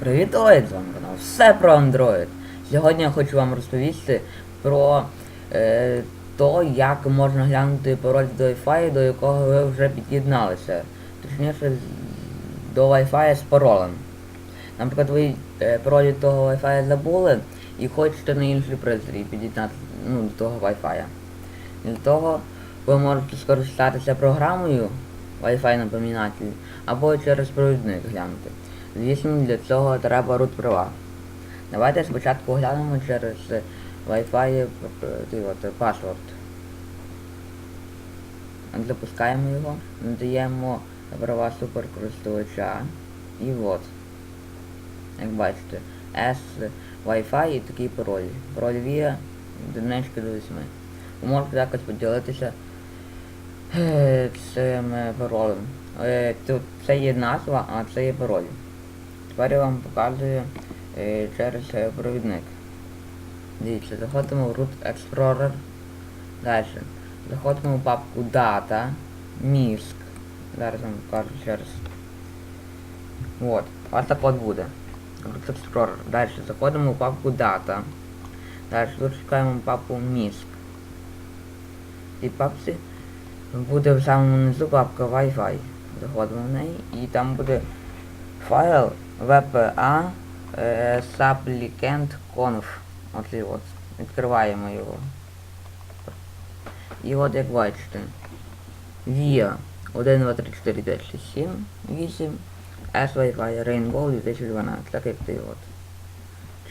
Привіт, Оїд, з вами канал. Все про Android. Сьогодні я хочу вам розповісти про е, то, як можна глянути пароль до Wi-Fi, до якого ви вже під'єдналися. Точніше, до Wi-Fi з паролем. Наприклад, ви е, пароль від того Wi-Fi забули і хочете на інший пристрій під'єднати ну, до того Wi-Fi. Для того ви можете скористатися програмою Wi-Fi напоминатель або через провідник глянути. Звісно, для цього треба root права. Давайте спочатку глянемо через Wi-Fi е, е, паспорт. Запускаємо його, надаємо права суперкористувача. І от. Як бачите, S Wi-Fi і такий пароль. Пароль VIA одинички до 8. Ви можете якось поділитися е, цим паролем. Е, Тут це є назва, а це є пароль. Тепер я вам показую е, через провідник. Дивіться, заходимо в Root Explorer. Далі. Заходимо в папку Data, MISC. Зараз вам покажу ще раз. Вот. Ось так от буде. Root Explorer. Далі заходимо в папку Data. Далі тут шукаємо папку MISC. І папці буде в самому низу папка Wi-Fi. Заходимо в неї і там буде файл VPA е, supplicant conf. Оцей от. Відкриваємо його. І от як бачите. VIA 1, 2, 3, 4, 5, 6, 7, 8. Wi-Fi Rainbow 2012. Так як ти от.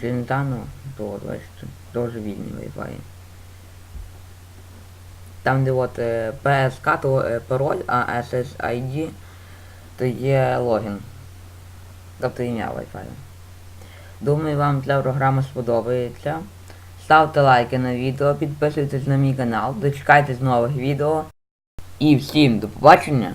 Челентано, то бачите. Дуже вільний Wi-Fi. Там де от PSK, то пароль, а SSID то є логін. Тобто ім'я Wi-Fi. Думаю, вам ця програма сподобається. Ставте лайки на відео, підписуйтесь на мій канал, дочекайтесь нових відео. І всім до побачення!